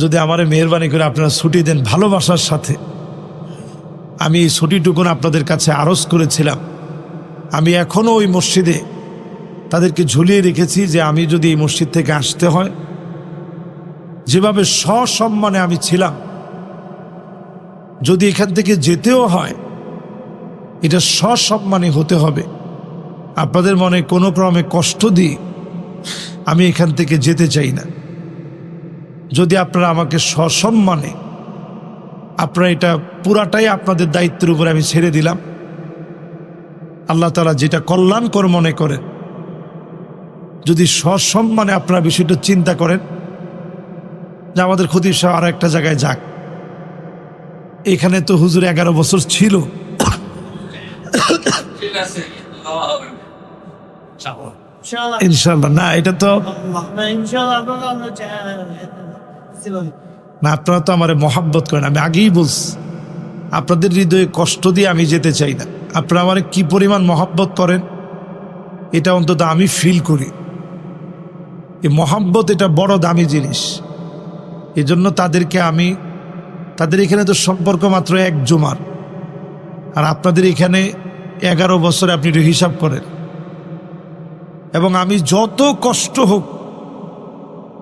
যদি আমারে মেহরবানি করে আপনারা ছুটি দেন ভালোবাসার সাথে, আমি এই ছুটিটুকুন আপনাদের কাছে আরজ করেছিলাম। আমি এখনও ওই মসজিদে তাদেরকে ঝুলিয়ে রেখেছি যে আমি যদি এই মসজিদ থেকে আসতে হয়, যেভাবে সসম্মানে আমি ছিলাম, যদি এখান থেকে যেতেও হয়, এটা সসম্মানে হতে হবে। আপনাদের মনে কোনো ক্রমে কষ্ট দিয়ে আমি এখান থেকে যেতে চাই না। যদি আপনারা আমাকে সসম্মানে আপনারা এটা পুরাটাই আপনাদের দায়িত্বের উপরে আমি ছেড়ে দিলাম। আল্লাহ তালা যেটা কল্যাণকর মনে করেন যদি সসম্মানে আপনারা বিষয়টা চিন্তা করেন যে আমাদের ক্ষতি সহ আর একটা জায়গায় যাক। এখানে তো হুজুর এগারো বছর ছিল। ইনশাল্লাহ না এটা তো ইনশাআল্লাহ আপনারা আমরা চাই না, আপনারা তো আমার মহাব্বত করেন, আমি আগেই বলছি। আপনাদের হৃদয়ে কষ্ট দিয়ে আমি যেতে চাই না। আপনারা আমার কি পরিমাণ মহাব্বত করেন, এটা অন্তত আমি ফিল করি। এই মহাব্বত এটা বড় দামি জিনিস। এজন্য তাদেরকে আমি, তাদের এখানে তো সম্পর্ক মাত্র এক জমার। আর আপনাদের এখানে এগারো বছরে আপনি একটু হিসাব করেন। এবং আমি যত কষ্ট হোক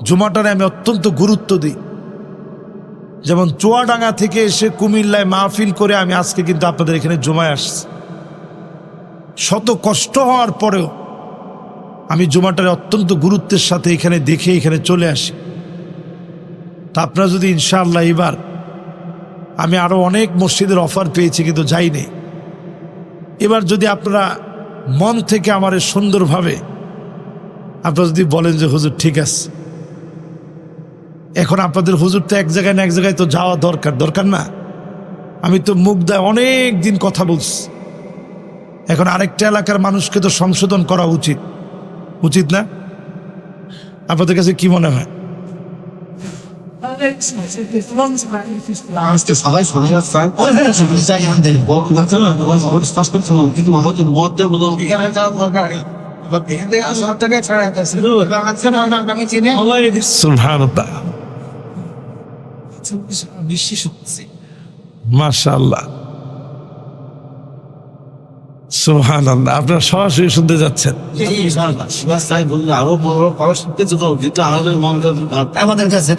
জুমাটারে আমি অত্যন্ত গুরুত্ব দিই। যেমন চুয়াডাঙ্গা থেকে এসে কুমিল্লায় মাহফিল করে আমি আজকে কিন্তু আপনাদের এখানে জমায় আসছি। শত কষ্ট হওয়ার পরেও আমি জুমাটারে অত্যন্ত গুরুত্বের সাথে এখানে দেখে এখানে চলে আসি। তা আপনারা যদি ইনশাআল্লাহ এবার আমি আরও অনেক মসজিদের অফার পেয়েছি কিন্তু যাইনি এবার যদি আপনারা মন থেকে আমার সুন্দরভাবে আপনারা যদি বলেন যে, হুজুর, ঠিক আছে। এখন আপনাদের হুজুর তো এক জায়গায় না এক জায়গায় তো যাওয়া দরকার দরকার না। আমি তো মুখ দেয় অনেক দিন কথা বলছি। এখন আরেকটা এলাকার মানুষকে তো সংশোধন করা উচিত। উচিত না? আপনাদের কাছে কি মনে হয়? আজকে আপনারা সরাসরি শুনতে যাচ্ছেন। আমাদের মন আমাদের কাছে।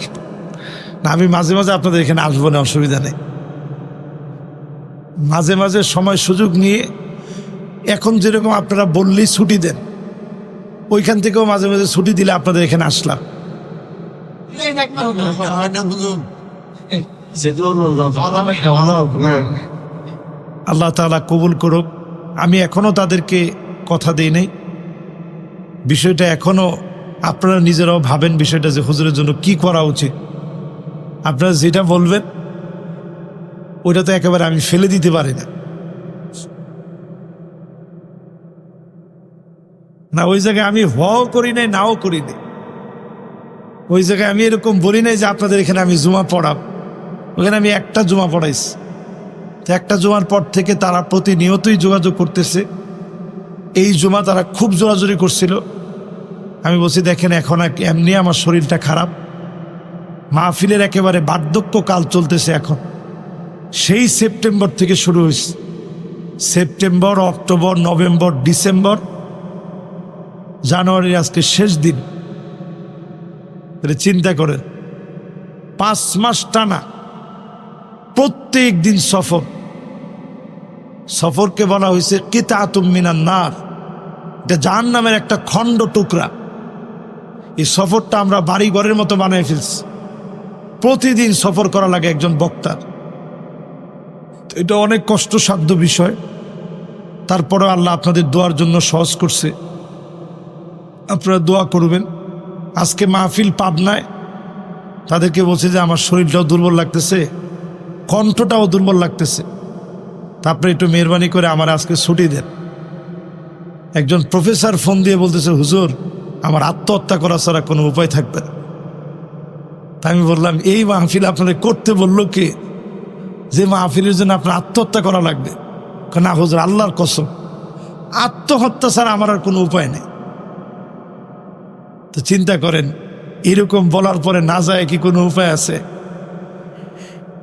না আমি মাঝে মাঝে আপনাদের এখানে আসব না অসুবিধা নেই। মাঝে মাঝে সময় সুযোগ নিয়ে এখন যেরকম আপনারা বললেই ছুটি দেন ওইখান থেকেও মাঝে মাঝে ছুটি দিলে আপনাদের এখানে আসলাম। আল্লাহ তাআলা কবুল করুক। আমি এখনও তাদেরকে কথা দিই নাই। বিষয়টা এখনও আপনারা নিজেরাও ভাবেন বিষয়টা যে হুজুরের জন্য কি করা উচিত। আপনারা যেটা বলবেন, ওইটা তো একেবারে আমি ফেলে দিতে পারি না। না, ওই জায়গায় আমি হও করি নাই, নাও করি নাই। ওই জায়গায় আমি এরকম বলি নাই যে আপনাদের এখানে আমি জুমা পড়াব। ওখানে আমি একটা জুমা পড়াইছি। তো একটা জুমার পর থেকে তারা প্রতিনিয়তই যোগাযোগ করতেছে। এই জুমা তারা খুব জোরাজোরি করছিল। আমি বলছি, দেখেন, এখন এমনি আমার শরীরটা খারাপ। মাহফিলের একেবারে বার্ধক্য কাল চলতেছে এখন। সেই সেপ্টেম্বর থেকে শুরু হয়েছে। সেপ্টেম্বর, অক্টোবর, নভেম্বর, ডিসেম্বর, জানুয়ারির আজকে শেষ দিন। চিন্তা করেন, পাঁচ মাস টানা প্রত্যেক দিন সফর। সফরকে বলা হয়েছে কিতাতুম মিনান নার। এটা জাহান নামের একটা খণ্ড টুকরা। এই সফরটা আমরা বাড়ি ঘরের মতো বানিয়ে ফেলছি। প্রতিদিন সফর করা লাগে একজন বক্তার। এটা অনেক কষ্টসাধ্য বিষয়। তারপরে আল্লাহ আপনাদের দোয়ার জন্য সহজ করছে। আপনারা দোয়া করবেন। আজকে মাহফিল পাবনায়। তাদেরকে বলছে যে আমার শরীরটাও দুর্বল লাগতেছে। কণ্ঠটাও দুর্বল লাগতেছে। তারপরে একটু মেহরবানি করে আমার আজকে ছুটি দেন। একজন প্রফেসর ফোন দিয়ে বলতেছে, হুজুর, আমার আত্মহত্যা করা ছাড়া কোনো উপায় থাকবে না। তা আমি বললাম, এই মাহফিল আপনাদের করতে বলল কে? যে মাহফিলের জন্য আপনার আত্মহত্যা করা লাগবে? না হুজুর, আল্লাহর কসম। আত্মহত্যা ছাড়া আমার আর কোনো উপায় নেই। তো চিন্তা করেন, এরকম বলার পরে না যায় কি কোনো উপায় আছে?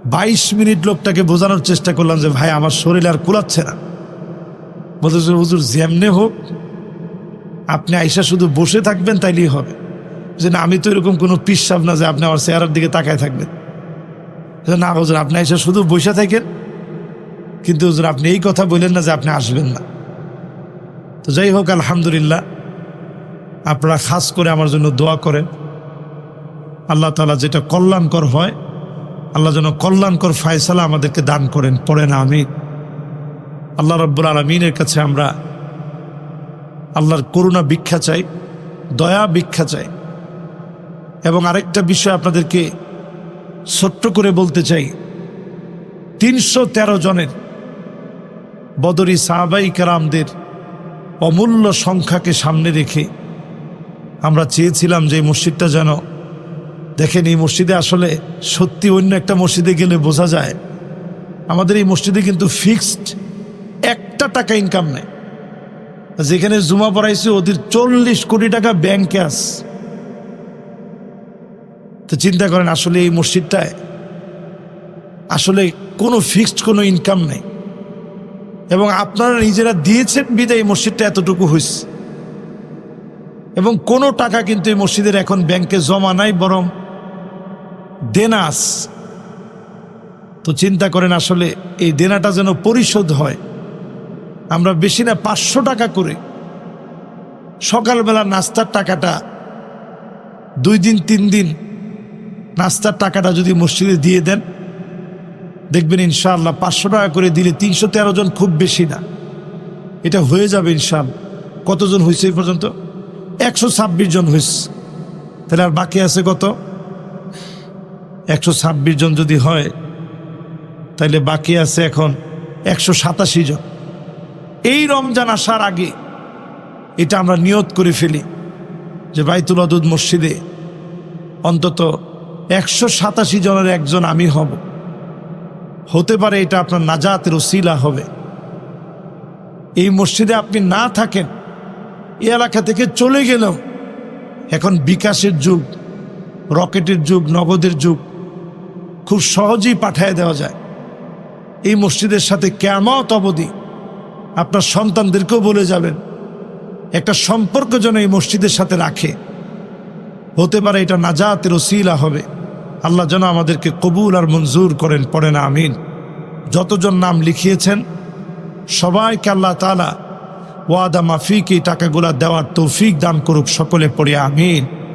বাইশ মিনিট লোকটাকে বোঝানোর চেষ্টা করলাম যে, ভাই, আমার শরীর আর কুলাচ্ছে না। বলতেছে হুজুর, যেমনে হোক, আপনি আইসা শুধু বসে থাকবেন, তাইলেই হবে। যে, না, আমি তো এরকম কোনো পিসাব না যে, আপনি আমার চেহারার দিকে তাকায় থাকবেন। না, হুজুর, আপনি আইসা শুধু বসে থাকেন। কিন্তু, হুজুর, আপনি এই কথা বললেন না যে, আপনি আসবেন না। তো যাই হোক, আলহামদুলিল্লাহ, আপনারা খাস করে আমার জন্য দোয়া করেন। আল্লাহ তালা যেটা কল্যাণকর হয় আল্লাহ যেন কল্যাণকর ফায়সালা আমাদেরকে দান করেন, পড়েন আমি আল্লাহ রব্বুল আলমিনের কাছে আমরা আল্লাহর করুণা ভিক্ষা চাই, দয়া ভিক্ষা চাই। এবং আরেকটা বিষয় আপনাদেরকে ছোট্ট করে বলতে চাই, তিনশো তেরো জনের বদরি সাহাবাই কারামদের অমূল্য সংখ্যাকে সামনে রেখে আমরা চেয়েছিলাম যে মসজিদটা যেন দেখেন, এই মসজিদে আসলে সত্যি অন্য একটা মসজিদে গেলে বোঝা যায়, আমাদের এই মসজিদে কিন্তু ফিক্সড একটা টাকা ইনকাম নেই। যেখানে জুমা পড়াইছে, ওদের চল্লিশ কোটি টাকা ব্যাংকে আস তো চিন্তা করেন, আসলে এই মসজিদটায় আসলে কোনো ফিক্সড কোনো ইনকাম নেই। এবং আপনারা নিজেরা দিয়েছেন বিদায় এই মসজিদটা এতটুকু হয়েছে এবং কোনো টাকা কিন্তু এই মসজিদের এখন ব্যাংকে জমা নাই, বরং দেনাস। তো চিন্তা করেন আসলে এই দেনাটা যেন পরিশোধ হয়। আমরা বেশি না পাঁচশো টাকা করে সকালবেলা নাস্তার টাকাটা, দুই দিন, তিন দিন নাস্তার টাকাটা যদি মসজিদে দিয়ে দেন, দেখবেন ইনশাআল্লাহ পাঁচশো টাকা করে দিলে তিনশো তেরো জন খুব বেশি না। এটা হয়ে যাবে ইনশাআল্লাহ। কতজন হয়েছে এই পর্যন্ত? একশো ছাব্বিশ জন হয়েছে। তাহলে আর বাকি আছে কত? একশো ছাব্বিশ জন যদি হয় তাহলে বাকি আছে এখন একশো সাতাশি জন। এই রমজান আসার আগে এটা আমরা নিয়ত করে ফেলি যে বাইতুল আদুদ মসজিদে অন্তত একশো সাতাশি জনের একজন আমি হব। হতে পারে এটা আপনার নাজাতের ওসিলা হবে। এই মসজিদে আপনি না থাকেন, এই এলাকা থেকে চলে গেলেও এখন বিকাশের যুগ, রকেটের যুগ, নগদের যুগ খুব সহজেই পাঠায় দেওয়া যায়। এই মসজিদের সাথে কেমত অবধি আপনার সন্তানদেরকেও বলে যাবেন, একটা সম্পর্ক যেন এই মসজিদের সাথে রাখে। হতে পারে এটা নাজাতের ওসিলা হবে। আল্লাহ যেন আমাদেরকে কবুল আর মঞ্জুর করেন, পড়ে না, আমিন। যতজন নাম লিখিয়েছেন, সবাইকে আল্লাহ তালা ওয়াদা মাফিক এই টাকাগুলা দেওয়ার তৌফিক দান করুক, সকলে পড়ে আমিন।